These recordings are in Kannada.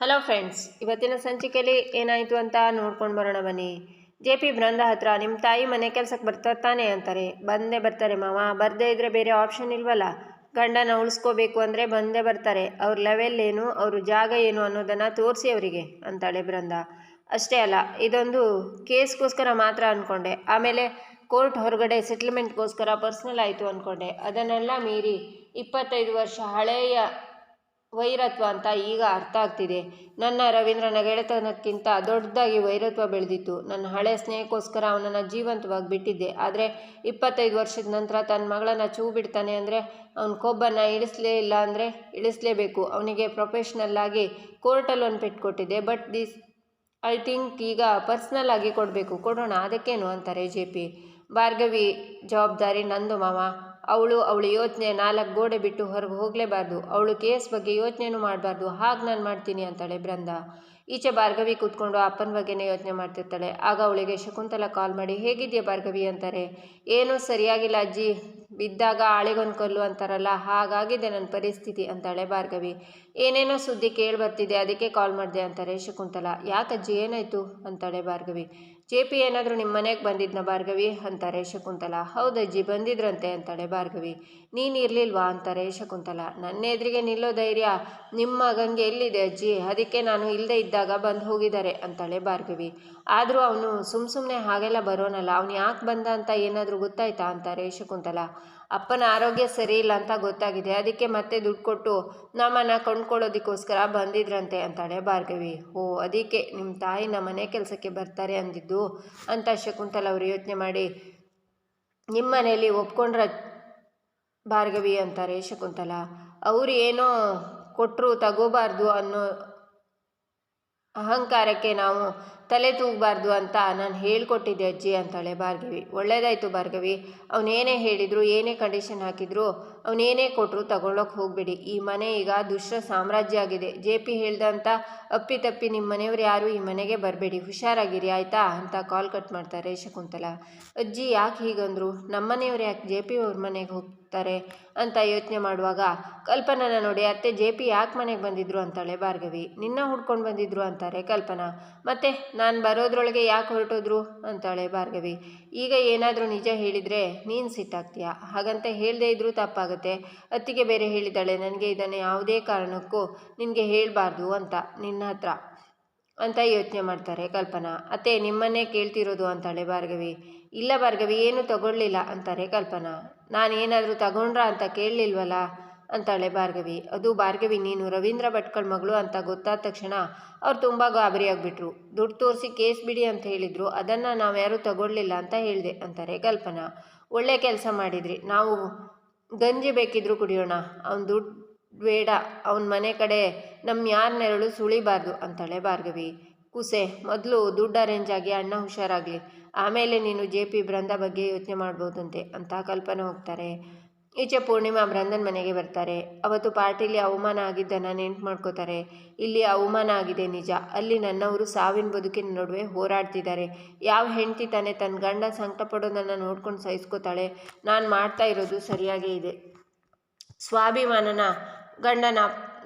ಹಲೋ ಫ್ರೆಂಡ್ಸ್ ಇವತ್ತಿನ ಸಂಚಿಕೆಯಲ್ಲಿ ಏನಾಯಿತು ಅಂತ ನೋಡ್ಕೊಂಡು ಬರೋಣ ಬನ್ನಿ. ಜೆ ಪಿ ಬೃಂದ ಹತ್ರ ನಿಮ್ಮ ತಾಯಿ ಮನೆ ಕೆಲಸಕ್ಕೆ ಬರ್ತಾ ತಾನೆ ಅಂತಾರೆ. ಬಂದೇ ಬರ್ತಾರೆ ಮಾವ, ಬರದೇ ಇದ್ರೆ ಬೇರೆ ಆಪ್ಷನ್ ಇಲ್ವಲ್ಲ? ಗಂಡನ ಉಳಿಸ್ಕೋಬೇಕು ಅಂದರೆ ಬಂದೇ ಬರ್ತಾರೆ. ಅವ್ರ ಲೆವೆಲ್ ಏನು, ಅವ್ರ ಜಾಗ ಏನು ಅನ್ನೋದನ್ನು ತೋರಿಸಿ ಅವರಿಗೆ, ಅಂತಾಳೆ ಬೃಂದ. ಅಷ್ಟೇ ಅಲ್ಲ, ಇದೊಂದು ಕೇಸ್ಗೋಸ್ಕರ ಮಾತ್ರ ಅಂದ್ಕೊಂಡೆ ಆಮೇಲೆ ಕೋರ್ಟ್ ಹೊರಗಡೆ ಸೆಟ್ಲ್ಮೆಂಟ್ಗೋಸ್ಕರ ಪರ್ಸ್ನಲ್ ಆಯಿತು ಅಂದ್ಕೊಂಡೆ ಅದನ್ನೆಲ್ಲ ಮೀರಿ ಇಪ್ಪತ್ತೈದು ವರ್ಷ ಹಳೆಯ ವೈರತ್ವ ಅಂತ ಈಗ ಅರ್ಥ ಆಗ್ತಿದೆ. ನನ್ನ ರವೀಂದ್ರನ ಗೆಳೆತನಕ್ಕಿಂತ ದೊಡ್ಡದಾಗಿ ವೈರತ್ವ ಬೆಳೆದಿತ್ತು. ನನ್ನ ಹಳೆ ಸ್ನೇಹಕ್ಕೋಸ್ಕರ ಅವನನ್ನು ಜೀವಂತವಾಗಿ ಬಿಟ್ಟಿದ್ದೆ. ಆದರೆ ಇಪ್ಪತ್ತೈದು ವರ್ಷದ ನಂತರ ತನ್ನ ಮಗಳನ್ನು ಚೂ ಬಿಡ್ತಾನೆ ಅಂದರೆ ಅವನ ಕೊಬ್ಬನ್ನು ಇಳಿಸ್ಲೇ ಇಲ್ಲ ಅಂದರೆ ಇಳಿಸ್ಲೇಬೇಕು. ಅವನಿಗೆ ಪ್ರೊಫೆಷ್ನಲ್ ಆಗಿ ಕೋರ್ಟಲ್ಲಿ ಒಂದು ಪೆಟ್ಟು ಕೊಟ್ಟಿದ್ದೆ. ಬಟ್ ದಿಸ್ ಐ ಥಿಂಕ್ ಈಗ ಪರ್ಸ್ನಲ್ ಆಗಿ ಕೊಡಬೇಕು. ಕೊಡೋಣ. ಅದಕ್ಕೇನು ಅಂತಾರೆ ಜೆ ಪಿ ಭಾರ್ಗವಿ ಜವಾಬ್ದಾರಿ ನಂದು ಮಾವ. ಅವಳು ಅವಳ ಯೋಚನೆ ನಾಲ್ಕು ಗೋಡೆ ಬಿಟ್ಟು ಹೊರಗೆ ಹೋಗಲೇಬಾರ್ದು. ಅವಳು ಕೇಸ್ ಬಗ್ಗೆ ಯೋಚನೆನೂ ಮಾಡಬಾರ್ದು. ಹಾಗೆ ನಾನು ಮಾಡ್ತೀನಿ ಅಂತಾಳೆ ಬೃಂದ. ಈಚೆ ಭಾರ್ಗವಿ ಕೂತ್ಕೊಂಡು ಅಪ್ಪನ ಬಗ್ಗೆನೇ ಯೋಚನೆ ಮಾಡ್ತಿರ್ತಾಳೆ. ಆಗ ಅವಳಿಗೆ ಶಕುಂತಲ ಕಾಲ್ ಮಾಡಿ, ಹೇಗಿದೆಯಾ ಭಾರ್ಗವಿ? ಅಂತಾರೆ. ಏನೂ ಸರಿಯಾಗಿಲ್ಲ ಅಜ್ಜಿ. ಬಿದ್ದಾಗ ಆಳಿಗೊಂದು ಕಲ್ಲು ಅಂತಾರಲ್ಲ, ಹಾಗಾಗಿದೆ ನನ್ನ ಪರಿಸ್ಥಿತಿ ಅಂತಾಳೆ ಭಾರ್ಗವಿ. ಏನೇನೋ ಸುದ್ದಿ ಕೇಳಿ ಬರ್ತಿದೆ, ಅದಕ್ಕೆ ಕಾಲ್ ಮಾಡಿದೆ ಅಂತಾರೆ ಶಕುಂತಲ. ಯಾಕಜ್ಜಿ, ಏನಾಯಿತು? ಅಂತಾಳೆ ಭಾರ್ಗವಿ. ಜೆ ಪಿ ಏನಾದರೂ ನಿಮ್ಮ ಮನೆಗೆ ಬಂದಿದ್ನ ಭಾರ್ಗವಿ? ಅಂತಾರೆ ಶಕುಂತಲ ಹೌದಜ್ಜಿ ಬಂದಿದ್ರಂತೆ ಅಂತಾಳೆ ಭಾರ್ಗವಿ. ನೀನು ಇರಲಿಲ್ವಾ? ಅಂತಾರೆ ಶಕುಂತಲ ನನ್ನ ಎದುರಿಗೆ ನಿಲ್ಲೋ ಧೈರ್ಯ ನಿಮ್ಮ ಗಂಗೆ ಎಲ್ಲಿದೆ ಅಜ್ಜಿ? ಅದಕ್ಕೆ ನಾನು ಇಲ್ಲದೆ ಇದ್ದಾಗ ಬಂದು ಹೋಗಿದ್ದಾರೆ ಅಂತಾಳೆ ಭಾರ್ಗವಿ. ಆದರೂ ಅವನು ಸುಮ್ಮ ಸುಮ್ಮನೆ ಹಾಗೆಲ್ಲ ಬರೋನಲ್ಲ. ಅವನು ಯಾಕೆ ಬಂದ ಅಂತ ಏನಾದರೂ ಗೊತ್ತಾಯ್ತಾ? ಅಂತಾರೆ ಶಕುಂತಲ ಅಪ್ಪನ ಆರೋಗ್ಯ ಸರಿ ಇಲ್ಲ ಅಂತ ಗೊತ್ತಾಗಿದೆ. ಅದಕ್ಕೆ ಮತ್ತೆ ದುಡ್ಡು ಕೊಟ್ಟು ನಮ್ಮನ್ನು ಕೊಂಡ್ಕೊಳ್ಳೋದಕ್ಕೋಸ್ಕರ ಬಂದಿದ್ರಂತೆ ಅಂತಾಳೆ ಭಾರ್ಗವಿ. ಓ ಅದಕ್ಕೆ ನಿಮ್ಮ ತಾಯಿ ನಮ್ಮ ಮನೆ ಕೆಲಸಕ್ಕೆ ಬರ್ತಾರೆ ಅಂದಿದ್ದು ಅಂತ ಶಕುಂತಲ ಅವರು ಯೋಚನೆ ಮಾಡಿ ನಿಮ್ಮ ಮನೆಯಲ್ಲಿ ಒಪ್ಕೊಂಡ್ರ ಭಾರ್ಗವಿ ಅಂತಾರೆ ಶಕುಂತಲ ಅವರು ಏನೋ ಕೊಟ್ಟರು ತಗೋಬಾರ್ದು ಅನ್ನೋ ಅಹಂಕಾರಕ್ಕೆ ನಾವು ತಲೆ ತೂಗಬಾರ್ದು ಅಂತ ನಾನು ಹೇಳ್ಕೊಟ್ಟಿದ್ದೆ ಅಜ್ಜಿ ಅಂತಾಳೆ ಭಾರ್ಗವಿ. ಒಳ್ಳೇದಾಯಿತು ಭಾರ್ಗವಿ. ಅವನೇನೇ ಹೇಳಿದ್ರು, ಏನೇ ಕಂಡೀಷನ್ ಹಾಕಿದ್ರು ಅವನೇನೇ ಕೊಟ್ಟರು ತಗೊಳ್ಳೋಕೆ ಹೋಗಬೇಡಿ. ಈ ಮನೆ ಈಗ ದುಷ್ಟ ಸಾಮ್ರಾಜ್ಯ ಆಗಿದೆ. ಜೆ ಪಿ ಹೇಳ್ದಂತ ಅಪ್ಪಿತಪ್ಪಿ ನಿಮ್ಮ ಮನೆಯವ್ರು ಯಾರು ಈ ಮನೆಗೆ ಬರಬೇಡಿ. ಹುಷಾರಾಗಿರಿ, ಆಯಿತಾ? ಅಂತ ಕಾಲ್ ಕಟ್ ಮಾಡ್ತಾರೆ ಶಕುಂತಲ ಅಜ್ಜಿ ಯಾಕೆ ಹೀಗಂದ್ರು? ನಮ್ಮನೆಯವ್ರು ಯಾಕೆ ಜೆ ಪಿ ಅವ್ರ ಮನೆಗೆ ಹೋಗ್ತಾರೆ ಅಂತ ಯೋಚನೆ ಮಾಡುವಾಗ, ಕಲ್ಪನನ ನೋಡಿ ಅತ್ತೆ ಜೆ ಪಿ ಯಾಕೆ ಮನೆಗೆ ಬಂದಿದ್ರು ಅಂತಾಳೆ ಭಾರ್ಗವಿ. ನಿನ್ನ ಹುಡ್ಕೊಂಡು ಬಂದಿದ್ರು ಅಂತಾರೆ ಕಲ್ಪನಾ. ಮತ್ತೆ ನಾನು ಬರೋದ್ರೊಳಗೆ ಯಾಕೆ ಹೊರಟೋದ್ರು? ಅಂತಾಳೆ ಭಾರ್ಗವಿ. ಈಗ ಏನಾದರೂ ನಿಜ ಹೇಳಿದರೆ ನೀನು ಸಿಟ್ಟಾಗ್ತೀಯ? ಹಾಗಂತ ಹೇಳದೇ ಇದ್ದರೂ ತಪ್ಪಾಗುತ್ತೆ. ಅತ್ತಿಗೆ ಬೇರೆ ಹೇಳಿದ್ದಾಳೆ, ನನಗೆ ಇದನ್ನು ಯಾವುದೇ ಕಾರಣಕ್ಕೂ ನಿನಗೆ ಹೇಳಬಾರ್ದು ಅಂತ, ನಿನ್ನ ಹತ್ರ ಅಂತ ಯೋಚನೆ ಮಾಡ್ತಾರೆ ಕಲ್ಪನಾ. ಅತ್ತೆ, ನಿಮ್ಮನ್ನೇ ಕೇಳ್ತಿರೋದು, ಅಂತಾಳೆ ಭಾರ್ಗವಿ. ಇಲ್ಲ ಭಾರ್ಗವಿ, ಏನೂ ತಗೊಳ್ಳಿಲ್ಲ, ಅಂತಾರೆ ಕಲ್ಪನಾ. ನಾನೇನಾದರೂ ತಗೊಂಡ್ರಾ ಅಂತ ಕೇಳಲಿಲ್ವಲ್ಲ? ಅಂತಾಳೆ ಭಾರ್ಗವಿ. ಅದು ಭಾರ್ಗವಿ, ನೀನು ರವೀಂದ್ರ ಭಟ್ಕಳ ಮಗಳು ಅಂತ ಗೊತ್ತಾದ ತಕ್ಷಣ ಅವ್ರು ತುಂಬ ಗಾಬರಿಯಾಗ್ಬಿಟ್ರು ದುಡ್ಡು ತೋರಿಸಿ ಕೇಸ್ ಬಿಡಿ ಅಂತ ಹೇಳಿದರು. ಅದನ್ನು ನಾವು ಯಾರೂ ತಗೊಳ್ಳಿಲ್ಲ ಅಂತ ಹೇಳಿದೆ ಅಂತಾರೆ ಕಲ್ಪನಾ. ಒಳ್ಳೆ ಕೆಲಸ ಮಾಡಿದ್ರಿ. ನಾವು ಗಂಜಿ ಬೇಕಿದ್ರು ಕುಡಿಯೋಣ. ಅವ್ನು ದುಡ್ಡು ಬೇಡ. ಅವನ ಮನೆ ಕಡೆ ನಮ್ಮ ಯಾರ ನೆರಳು ಸುಳಿಬಾರ್ದು ಅಂತಾಳೆ ಭಾರ್ಗವಿ. ಕುಸೆ, ಮೊದಲು ದುಡ್ಡು ಅರೇಂಜ್ ಆಗಿ ಅಣ್ಣ ಹುಷಾರಾಗಲಿ. ಆಮೇಲೆ ನೀನು ಜೆ ಪಿ ಬೃಂದ ಬಗ್ಗೆ ಯೋಚನೆ ಮಾಡ್ಬೋದಂತೆ ಅಂತ ಕಲ್ಪನೆ ಹೋಗ್ತಾರೆ. ಈಚೆ ಪೂರ್ಣಿಮಾ ಬ್ರಂದನ್ ಮನೆಗೆ ಬರ್ತಾರೆ. ಅವತ್ತು ಪಾರ್ಟಿಲಿ ಅವಮಾನ ಆಗಿದ್ದನ್ನ ನೆನ್ಪು ಮಾಡ್ಕೋತಾರೆ. ಇಲ್ಲಿ ಅವಮಾನ ಆಗಿದೆ ನಿಜ. ಅಲ್ಲಿ ನನ್ನವರು ಸಾವಿನ ಬದುಕಿನ ನಡುವೆ ಹೋರಾಡ್ತಿದ್ದಾರೆ. ಯಾವ ಹೆಂಡತಿ ತಾನೇ ತನ್ನ ಗಂಡ ಸಂಕಟ ಪಡೋದನ್ನು ನೋಡ್ಕೊಂಡು ಸಹಿಸ್ಕೋತಾಳೆ. ನಾನು ಮಾಡ್ತಾ ಇರೋದು ಸರಿಯಾಗೇ ಇದೆ. ಸ್ವಾಭಿಮಾನನ ಗಂಡನ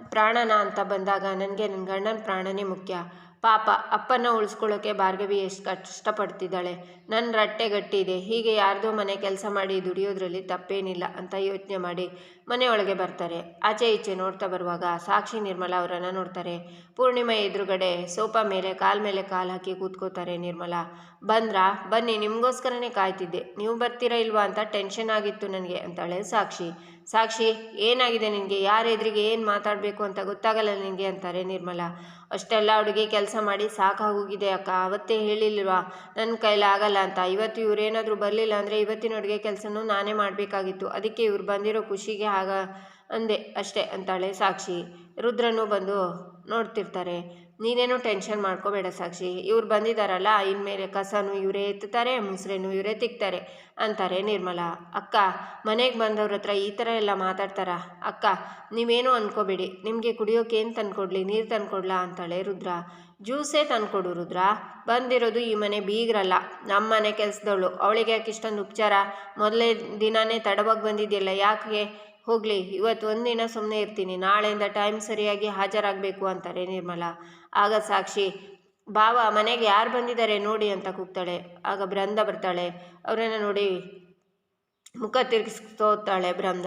ಪ್ರಾಣನ ಅಂತ ಬಂದಾಗ ನನಗೆ ನನ್ನ ಗಂಡನ ಪ್ರಾಣನೇ ಮುಖ್ಯ. ಪಾಪ ಅಪ್ಪನ ಉಳಿಸ್ಕೊಳ್ಳೋಕೆ ಭಾರ್ಗವಿ ಎಷ್ಟು ಕಷ್ಟಪಡ್ತಿದ್ದಾಳೆ. ನನ್ನ ರಟ್ಟೆ ಗಟ್ಟಿ ಇದೆ ಹೀಗೆ ಯಾರ್ದೋ ಮನೆ ಕೆಲಸ ಮಾಡಿ ದುಡಿಯೋದ್ರಲ್ಲಿ ತಪ್ಪೇನಿಲ್ಲ ಅಂತ ಯೋಚನೆ ಮಾಡಿ ಮನೆಯೊಳಗೆ ಬರ್ತಾರೆ. ಆಚೆ ಈಚೆ ನೋಡ್ತಾ ಬರುವಾಗ ಸಾಕ್ಷಿ ನಿರ್ಮಲಾ ಅವರನ್ನು ನೋಡ್ತಾರೆ. ಪೂರ್ಣಿಮಾ ಎದುರುಗಡೆ ಸೋಫಾ ಮೇಲೆ ಕಾಲ್ ಮೇಲೆ ಕಾಲು ಹಾಕಿ ಕೂತ್ಕೋತಾರೆ ನಿರ್ಮಲಾ. ಬಂದ್ರಾ? ಬನ್ನಿ, ನಿಮಗೋಸ್ಕರನೇ ಕಾಯ್ತಿದ್ದೆ. ನೀವು ಬರ್ತೀರಾ ಇಲ್ವಾ ಅಂತ ಟೆನ್ಷನ್ ಆಗಿತ್ತು ನನಗೆ, ಅಂತಾಳೆ ಸಾಕ್ಷಿ. ಸಾಕ್ಷಿ, ಏನಾಗಿದೆ ನಿನಗೆ? ಯಾರ ಎದುರಿಗೆ ಏನು ಮಾತಾಡಬೇಕು ಅಂತ ಗೊತ್ತಾಗಲ್ಲ ನಿನಗೆ ಅಂತಾರೆ ನಿರ್ಮಲಾ. ಅಷ್ಟೆಲ್ಲ ಅಡುಗೆ ಕೆಲಸ ಮಾಡಿ ಸಾಕಾಗೋಗಿದೆ ಅಕ್ಕ. ಅವತ್ತೇ ಹೇಳಿಲ್ವಾ? ನನ್ನ ಕೈಲಿ ಆಗಲ್ಲ ಅಂತ. ಇವತ್ತು ಇವರೇನಾದರೂ ಬರಲಿಲ್ಲ ಅಂದರೆ ಇವತ್ತಿನ ಅಡುಗೆ ಕೆಲಸನೂ ನಾನೇ ಮಾಡಬೇಕಾಗಿತ್ತು. ಅದಕ್ಕೆ ಇವ್ರು ಬಂದಿರೋ ಖುಷಿಗೆ ಆಗ ಅಂದೆ. ಅಷ್ಟೇ ಅಂತಾಳೆ ಸಾಕ್ಷಿ. ರುದ್ರನು ಬಂದು ನೋಡ್ತಿರ್ತಾರೆ. ನೀನೇನು ಟೆನ್ಷನ್ ಮಾಡ್ಕೋಬೇಡ ಸಾಕ್ಷಿ. ಇವ್ರು ಬಂದಿದ್ದಾರಲ್ಲ ಇನ್ಮೇಲೆ ಕಸನೂ ಇವರೇ ಎತ್ತುತ್ತಾರೆ, ಮುಸ್ರೇನು ಇವರೇ ತಿಕ್ತಾರೆ ಅಂತಾರೆ ನಿರ್ಮಲಾ. ಅಕ್ಕ, ಮನೆಗೆ ಬಂದವ್ರ ಹತ್ರ ಈ ಥರ ಎಲ್ಲ ಮಾತಾಡ್ತಾರ? ಅಕ್ಕ, ನೀವೇನು ಅಂದ್ಕೋಬೇಡಿ ನಿಮಗೆ ಕುಡಿಯೋಕೆ ಏನು ತಂದ್ಕೊಡ್ಲಿ? ನೀರು ತಂದ್ಕೊಡ್ಲಾ? ಅಂತಾಳೆ ರುದ್ರ. ಜ್ಯೂಸೇ ತಂದ್ಕೊಡು ರುದ್ರ ಬಂದಿರೋದು ಈ ಮನೆ ಬೀಗ್ರಲ್ಲ ನಮ್ಮ ಮನೆ ಕೆಲಸದವಳು. ಅವಳಿಗೆ ಯಾಕೆ ಇಷ್ಟೊಂದು ಉಪಚಾರ? ಮೊದಲೇ ದಿನಾನೇ ತಡವಾಗಿ ಬಂದಿದೆಯಲ್ಲ ಯಾಕೆ ಹೋಗಲಿ, ಇವತ್ತು ಒಂದಿನ ಸುಮ್ಮನೆ ಇರ್ತೀನಿ. ನಾಳೆಯಿಂದ ಟೈಮ್ ಸರಿಯಾಗಿ ಹಾಜರಾಗಬೇಕು ಅಂತಾರೆ ನಿರ್ಮಲಾ. ಆಗ ಸಾಕ್ಷಿ, ಬಾವ, ಮನೆಗೆ ಯಾರು ಬಂದಿದ್ದಾರೆ ನೋಡಿ ಅಂತ ಕೂಗ್ತಾಳೆ. ಆಗ ಬೃಂದ ಬರ್ತಾಳೆ. ಅವರನ್ನು ನೋಡಿ ಮುಖ ತಿರುಗಿಸ್ತೋತಾಳೆ ಬೃಂದ.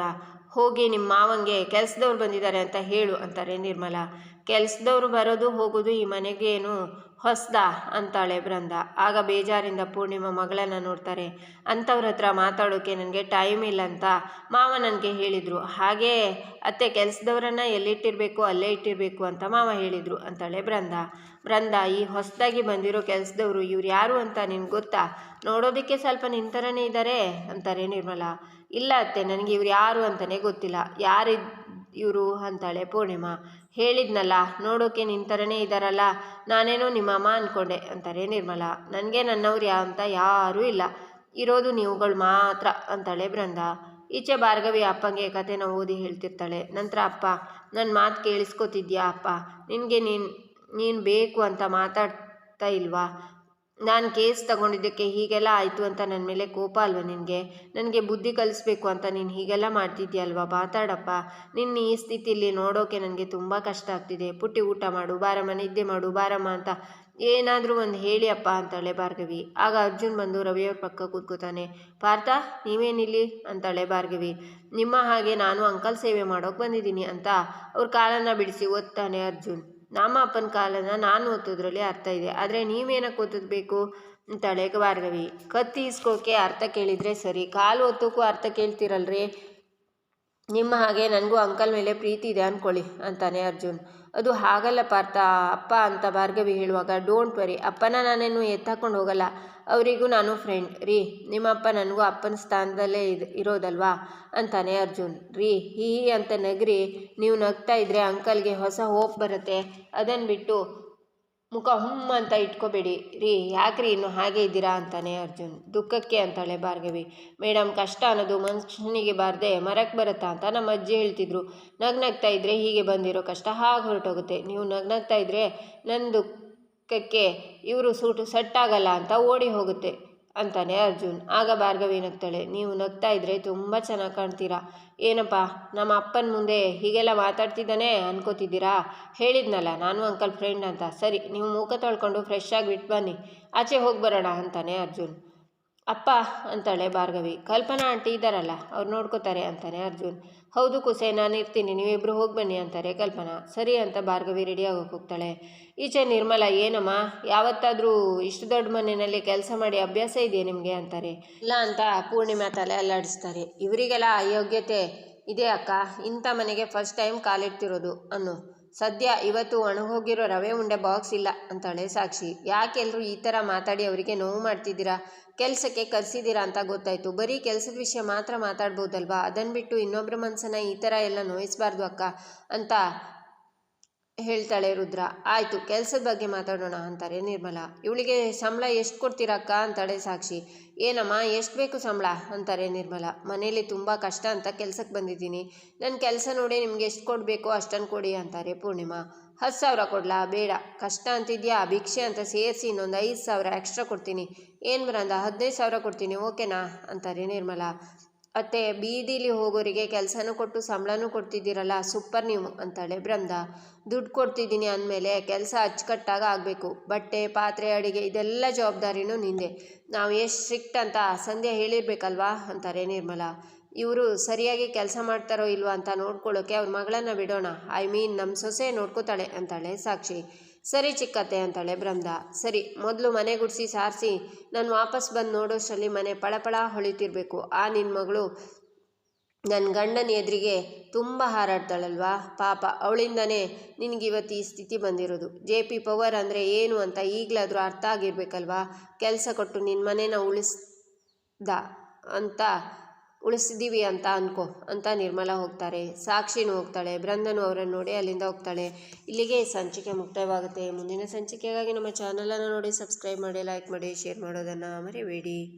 ಹೋಗಿ ನಿಮ್ಮ ಮಾವಂಗೆ ಕೆಲಸದವ್ರು ಬಂದಿದ್ದಾರೆ ಅಂತ ಹೇಳು ಅಂತಾರೆ ನಿರ್ಮಲಾ. ಕೆಲಸದವ್ರು ಬರೋದು ಹೋಗೋದು ಈ ಮನೆಗೇನು ಹೊಸ್ದ? ಅಂತಾಳೆ ಬೃಂದ ಆಗ ಬೇಜಾರಿಂದ ಪೂರ್ಣಿಮಾ ಮಗಳನ್ನ ನೋಡ್ತಾರೆ. ಅಂಥವ್ರ ಹತ್ರ ಮಾತಾಡೋಕೆ ನನಗೆ ಟೈಮ್ ಇಲ್ಲ ಅಂತ ಮಾವ ನನಗೆ ಹೇಳಿದರು. ಹಾಗೇ ಅತ್ತೆ ಕೆಲಸದವ್ರನ್ನ ಎಲ್ಲಿಟ್ಟಿರಬೇಕು, ಅಲ್ಲೇ ಇಟ್ಟಿರಬೇಕು ಅಂತ ಮಾವ ಹೇಳಿದರು, ಅಂತಾಳೆ ಬೃಂದ ಬೃಂದ ಈ ಹೊಸದಾಗಿ ಬಂದಿರೋ ಕೆಲಸದವರು ಇವ್ರು ಯಾರು ಅಂತ ನಿನ್ಗೆ ಗೊತ್ತಾ? ನೋಡೋದಕ್ಕೆ ಸ್ವಲ್ಪ ನಿನ್ನ ಇದ್ದಾರೆ ಅಂತಾರೆ ನಿರ್ಮಲಾ. ಇಲ್ಲ ಅತ್ತೆ, ನನಗೆ ಇವ್ರು ಯಾರು ಅಂತಲೇ ಗೊತ್ತಿಲ್ಲ. ಯಾರಿದ್ ಇವರು ಅಂತಾಳೆ ಪೂರ್ಣಿಮಾ. ಹೇಳಿದ್ನಲ್ಲ, ನೋಡೋಕೆ ನಿನ್ನ ಥರನೇ ಇದ್ದಾರಲ್ಲ ನಾನೇನೋ ನಿಮ್ಮ ಅಮ್ಮ ಅಂದ್ಕೊಂಡೆ ಅಂತಾರೆ ನಿರ್ಮಲಾ. ನನಗೆ ನನ್ನವ್ರು ಯಾ ಅಂತ ಯಾರೂ ಇಲ್ಲ. ಇರೋದು ನೀವುಗಳು ಮಾತ್ರ ಅಂತಾಳೆ ಬೃಂದ. ಈಚೆ ಭಾರ್ಗವಿ ಅಪ್ಪಂಗೆ ಕತೆನ ಓದಿ ಹೇಳ್ತಿರ್ತಾಳೆ. ನಂತರ ಅಪ್ಪ ನನ್ನ ಮಾತು ಕೇಳಿಸ್ಕೊತಿದ್ಯಾ ಅಪ್ಪ? ನಿನಗೆ ನೀನು ನೀನು ಬೇಕು ಅಂತ ಮಾತಾಡ್ತಾ ಇಲ್ವಾ? ನಾನು ಕೇಸ್ ತಗೊಂಡಿದ್ದಕ್ಕೆ ಹೀಗೆಲ್ಲ ಆಯಿತು ಅಂತ ನನ್ನ ಮೇಲೆ ಕೋಪ ಅಲ್ವಾ ನಿನಗೆ? ನನಗೆ ಬುದ್ಧಿ ಕಲಿಸ್ಬೇಕು ಅಂತ ನೀನು ಹೀಗೆಲ್ಲ ಮಾಡ್ತಿದ್ಯಲ್ವಾ? ಮಾತಾಡಪ್ಪ. ನಿನ್ನ ಈ ಸ್ಥಿತಿಯಲ್ಲಿ ನೋಡೋಕೆ ನನಗೆ ತುಂಬ ಕಷ್ಟ ಆಗ್ತಿದೆ. ಪುಟ್ಟಿ ಊಟ ಮಾಡು, ಬಾರಮ್ಮ, ನಿದ್ದೆ ಮಾಡು, ಬಾರಮ್ಮ ಅಂತ ಏನಾದರೂ ಒಂದು ಹೇಳಿ ಅಪ್ಪ ಅಂತಾಳೆ ಭಾರ್ಗವಿ. ಆಗ ಅರ್ಜುನ್ ಬಂದು ರವಿಯವ್ರ ಪಕ್ಕ ಕೂತ್ಕೋತಾನೆ. ಪಾರ್ಥ, ನೀವೇನಿಲ್ಲಿ? ಅಂತಾಳೆ ಭಾರ್ಗವಿ. ನಿಮ್ಮ ಹಾಗೆ ನಾನು ಅಂಕಲ್ ಸೇವೆ ಮಾಡೋಕೆ ಬಂದಿದ್ದೀನಿ ಅಂತ ಅವ್ರ ಕಾಲನ್ನು ಬಿಡಿಸಿ ಓದ್ತಾನೆ ಅರ್ಜುನ್. ನಮ್ಮ ಅಪ್ಪನ ಕಾಲನ ನಾನು ಒತ್ತೋದ್ರಲ್ಲಿ ಅರ್ಥ ಇದೆ. ಆದರೆ ನೀವೇನಕ್ಕೆ ಓದಿದ್ಬೇಕು ಅಂತಾಳೆ ಭಾರ್ಗವಿ, ಕತ್ತಿ ಇಸ್ಕೋಕೆ ಅರ್ಥ ಕೇಳಿದರೆ ಸರಿ. ಕಾಲು ಒತ್ತೋಕ್ಕೂ ಅರ್ಥ ಕೇಳ್ತಿರಲ್ರಿ? ನಿಮ್ಮ ಹಾಗೆ ನನಗೂ ಅಂಕಲ್ ಮೇಲೆ ಪ್ರೀತಿ ಇದೆ ಅಂದ್ಕೊಳ್ಳಿ ಅಂತಾನೆ ಅರ್ಜುನ್. ಅದು ಹಾಗಲ್ಲ ಪಾರ್ಥ, ಅಪ್ಪ ಅಂತ ಭಾರ್ಗವಿ ಹೇಳುವಾಗ ಡೋಂಟ್ ವರಿ ಅಪ್ಪನ ನಾನೇನು ಎತ್ತಾಕೊಂಡು ಹೋಗಲ್ಲ. ಅವರಿಗೂ ನಾನು ಫ್ರೆಂಡ್ ರೀ, ನಿಮ್ಮಪ್ಪ ನನಗೂ ಅಪ್ಪನ ಸ್ಥಾನದಲ್ಲೇ ಇದು, ಇರೋದಲ್ವಾ? ಅಂತಾನೆ ಅರ್ಜುನ್. ರೀ, ಹೀ ಅಂತ ನಗ್ರಿ, ನೀವು ನಗ್ತಾ ಇದ್ರೆ ಅಂಕಲ್ಗೆ ಹೊಸ ಹೋಪ್ ಬರುತ್ತೆ. ಅದನ್ನು ಬಿಟ್ಟು ಮುಖ ಹುಮ್ಮ ಅಂತ ಇಟ್ಕೋಬೇಡಿ. ರೀ, ಯಾಕ್ರಿ ಇನ್ನು ಹಾಗೆ ಇದ್ದೀರಾ? ಅಂತಾನೆ ಅರ್ಜುನ್. ದುಃಖಕ್ಕೆ ಅಂತಾಳೆ ಭಾರ್ಗವಿ. ಮೇಡಮ್ ಕಷ್ಟ ಅನ್ನೋದು ಮನುಷ್ಯನಿಗೆ ಬಾರದೆ ಮರಕ್ಕೆ ಬರುತ್ತಾ ಅಂತ ನಮ್ಮ ಅಜ್ಜಿ ಹೇಳ್ತಿದ್ರು. ನಗ್ನಗ್ತಾ ಇದ್ರೆ ಹೀಗೆ ಬಂದಿರೋ ಕಷ್ಟ ಹಾಗೆ ಹೊರಟೋಗುತ್ತೆ. ನೀವು ನಗ್ನಗ್ತಾ ಇದ್ದರೆ ನನ್ನ ದುಃಖಕ್ಕೆ ಇವರು ಸೂಟು ಆಗಲ್ಲ ಅಂತ ಓಡಿ ಹೋಗುತ್ತೆ ಅಂತಾನೆ ಅರ್ಜುನ್. ಆಗ ಭಾರ್ಗವಿ ನಗ್ತಾಳೆ ನೀವು ನಗ್ತಾ ಇದ್ರೆ ತುಂಬ ಚೆನ್ನಾಗಿ ಕಾಣ್ತೀರಾ. ಏನಪ್ಪ, ನಮ್ಮ ಅಪ್ಪನ ಮುಂದೆ ಹೀಗೆಲ್ಲ ಮಾತಾಡ್ತಿದ್ದಾನೆ ಅನ್ಕೋತಿದ್ದೀರಾ? ಹೇಳಿದ್ನಲ್ಲ, ನಾನು ಅಂಕಲ್ ಫ್ರೆಂಡ್ ಅಂತ. ಸರಿ, ನೀವು ಮುಖ ತೊಳ್ಕೊಂಡು ಫ್ರೆಶ್ ಆಗಿ ಬಿಟ್ಟು ಬನ್ನಿ. ಆಚೆ ಹೋಗಿ ಬರೋಣ ಅಂತಾನೆ ಅರ್ಜುನ್. ಅಪ್ಪ ಅಂತಾಳೆ ಭಾರ್ಗವಿ. ಕಲ್ಪನಾ ಆಂಟಿ ಇದ್ದಾರಲ್ಲ, ಅವ್ರು ನೋಡ್ಕೋತಾರೆ ಅಂತಾನೆ ಅರ್ಜುನ್. ಹೌದು ಕುಸೆ, ನಾನು ಇರ್ತೀನಿ ನೀವಿಬ್ಬರು ಹೋಗಿ ಬನ್ನಿ ಅಂತಾರೆ ಕಲ್ಪನಾ. ಸರಿ ಅಂತ ಭಾರ್ಗವಿ ರೆಡಿಯಾಗೋಕೆ ಹೋಗ್ತಾಳೆ. ಈಚೆ ನಿರ್ಮಲ, ಏನಮ್ಮ, ಯಾವತ್ತಾದರೂ ಇಷ್ಟು ದೊಡ್ಡ ಮನೆಯಲ್ಲಿ ಕೆಲಸ ಮಾಡಿ ಅಭ್ಯಾಸ ಇದೆಯಾ ನಿಮಗೆ ಅಂತಾರೆ. ಇಲ್ಲ ಅಂತ ಪೂರ್ಣಿಮಾ ತಲೆ ಅಲ್ಲಾಡಿಸ್ತಾರೆ. ಇವರಿಗೆಲ್ಲ ಅಯೋಗ್ಯತೆ ಇದೆ ಅಕ್ಕ, ಇಂಥ ಮನೆಗೆ ಫಸ್ಟ್ ಟೈಮ್ ಕಾಲಿಡ್ತಿರೋದು, ಅನ್ನು. ಸದ್ಯ ಇವತ್ತು ಒಣಗೋಗಿರೋ ರವೆ ಉಂಡೆ ಬಾಕ್ಸ್ ಇಲ್ಲ ಅಂತಾಳೆ ಸಾಕ್ಷಿ. ಯಾಕೆಲ್ಲರೂ ಈ ಥರ ಮಾತಾಡಿ ಅವರಿಗೆ ನೋವು ಮಾಡ್ತಿದ್ದೀರಾ? ಕೆಲಸಕ್ಕೆ ಕರೆಸಿದ್ದೀರಾ ಅಂತ ಗೊತ್ತಾಯಿತು. ಬರೀ ಕೆಲಸದ ವಿಷಯ ಮಾತ್ರ ಮಾತಾಡ್ಬೋದಲ್ವಾ? ಅದನ್ನು ಬಿಟ್ಟು ಇನ್ನೊಬ್ಬರ ಮನಸ್ಸನ್ನು ಈ ಥರ ಎಲ್ಲ ನೋಯಿಸಬಾರ್ದು ಅಕ್ಕ ಅಂತ ಹೇಳ್ತಾಳೆ ರುದ್ರ. ಆಯಿತು, ಕೆಲಸದ ಬಗ್ಗೆ ಮಾತಾಡೋಣ ಅಂತಾರೆ ನಿರ್ಮಲಾ. ಇವಳಿಗೆ ಸಂಬಳ ಎಷ್ಟು ಕೊಡ್ತೀರಕ್ಕ ಅಂತಾಳೆ ಸಾಕ್ಷಿ. ಏನಮ್ಮ, ಎಷ್ಟು ಬೇಕು ಸಂಬಳ? ಅಂತಾರೆ ನಿರ್ಮಲಾ. ಮನೇಲಿ ತುಂಬ ಕಷ್ಟ ಅಂತ ಕೆಲಸಕ್ಕೆ ಬಂದಿದ್ದೀನಿ. ನನ್ನ ಕೆಲಸ ನೋಡಿ ನಿಮ್ಗೆ ಎಷ್ಟು ಕೊಡಬೇಕು ಅಷ್ಟನ್ನು ಕೊಡಿ ಅಂತಾರೆ ಪೂರ್ಣಿಮಾ. ಹತ್ತು ಸಾವಿರ ಕೊಡಲಾ? ಬೇಡ. ಕಷ್ಟ ಅಂತಿದ್ಯಾ? ಭಿಕ್ಷೆ ಅಂತ ಸೇರಿಸಿ ಇನ್ನೊಂದು ಐದು ಸಾವಿರ ಎಕ್ಸ್ಟ್ರಾ ಕೊಡ್ತೀನಿ. ಏನು ಬರಂದ ಹದಿನೈದು ಸಾವಿರ ಕೊಡ್ತೀನಿ, ಓಕೆನಾ? ಅಂತಾರೆ ನಿರ್ಮಲಾ. ಅತ್ತೆ, ಬೀದಿಲಿ ಹೋಗೋರಿಗೆ ಕೆಲಸನೂ ಕೊಟ್ಟು ಸಂಬಳನೂ ಕೊಡ್ತಿದ್ದೀರಲ್ಲ, ಸೂಪರ್ ನೀವು ಅಂತಾಳೆ ಬೃಂದ. ದುಡ್ಡು ಕೊಡ್ತಿದ್ದೀನಿ ಅಂದಮೇಲೆ ಕೆಲಸ ಅಚ್ಚುಕಟ್ಟಾಗಿ ಆಗಬೇಕು. ಬಟ್ಟೆ, ಪಾತ್ರೆ, ಅಡಿಗೆ ಇದೆಲ್ಲ ಜವಾಬ್ದಾರಿನೂ ನಿಂದೆ. ನಾವು ಎಷ್ಟು ಸ್ಟ್ರಿಕ್ಟ್ ಅಂತ ಸಂಧ್ಯಾ ಹೇಳಿರ್ಬೇಕಲ್ವಾ? ಅಂತಾರೆ ನಿರ್ಮಲಾ. ಇವರು ಸರಿಯಾಗಿ ಕೆಲಸ ಮಾಡ್ತಾರೋ ಇಲ್ವೋ ಅಂತ ನೋಡ್ಕೊಳ್ಳೋಕೆ ಅವ್ರ ಮಗಳನ್ನು ಬಿಡೋಣ. ಐ ಮೀನ್ ನಮ್ಮ ಸೊಸೆ ನೋಡ್ಕೋತಾಳೆ ಅಂತಾಳೆ ಸಾಕ್ಷಿ. ಸರಿ ಚಿಕ್ಕತ್ತೆ ಅಂತಾಳೆ ಬೃಂದ. ಸರಿ, ಮೊದಲು ಮನೆ ಗುಡಿಸಿ ಸಾರಿಸಿ, ನಾನು ವಾಪಸ್ ಬಂದು ನೋಡೋಷ್ಟರಲ್ಲಿ ಮನೆ ಪಳಪಳ ಹೊಳಿತಿರ್ಬೇಕು. ಆ ನಿನ್ನ ಮಗಳು ನನ್ನ ಗಂಡನ ಎದುರಿಗೆ ತುಂಬ ಹಾರಾಡ್ತಾಳಲ್ವಾ? ಪಾಪ, ಅವಳಿಂದನೇ ನಿನಗಿವತ್ತು ಈ ಸ್ಥಿತಿ ಬಂದಿರೋದು. ಜೆ ಪಿ ಪವರ್ ಅಂದರೆ ಏನು ಅಂತ ಈಗಲಾದರೂ ಅರ್ಥ ಆಗಿರ್ಬೇಕಲ್ವಾ? ಕೆಲಸ ಕೊಟ್ಟು ನಿನ್ನ ಮನೇನ ಉಳಿಸ್ದ ಅಂತ ಉಳಿಸಿದ್ದೀವಿ ಅಂತ ಅನ್ಕೋ, ಅಂತ ನಿರ್ಮಲಾ ಹೋಗ್ತಾರೆ. ಸಾಕ್ಷಿನೂ ಹೋಗ್ತಾಳೆ ಬೃಂದನು ಅವರನ್ನು ನೋಡಿ ಅಲ್ಲಿಂದ ಹೋಗ್ತಾಳೆ. ಇಲ್ಲಿಗೆ ಸಂಚಿಕೆ ಮುಕ್ತಾಯವಾಗುತ್ತೆ. ಮುಂದಿನ ಸಂಚಿಕೆಗಾಗಿ ನಮ್ಮ ಚಾನಲನ್ನು ನೋಡಿ, ಸಬ್ಸ್ಕ್ರೈಬ್ ಮಾಡಿ, ಲೈಕ್ ಮಾಡಿ, ಶೇರ್ ಮಾಡೋದನ್ನು ಮರಿಬೇಡಿ.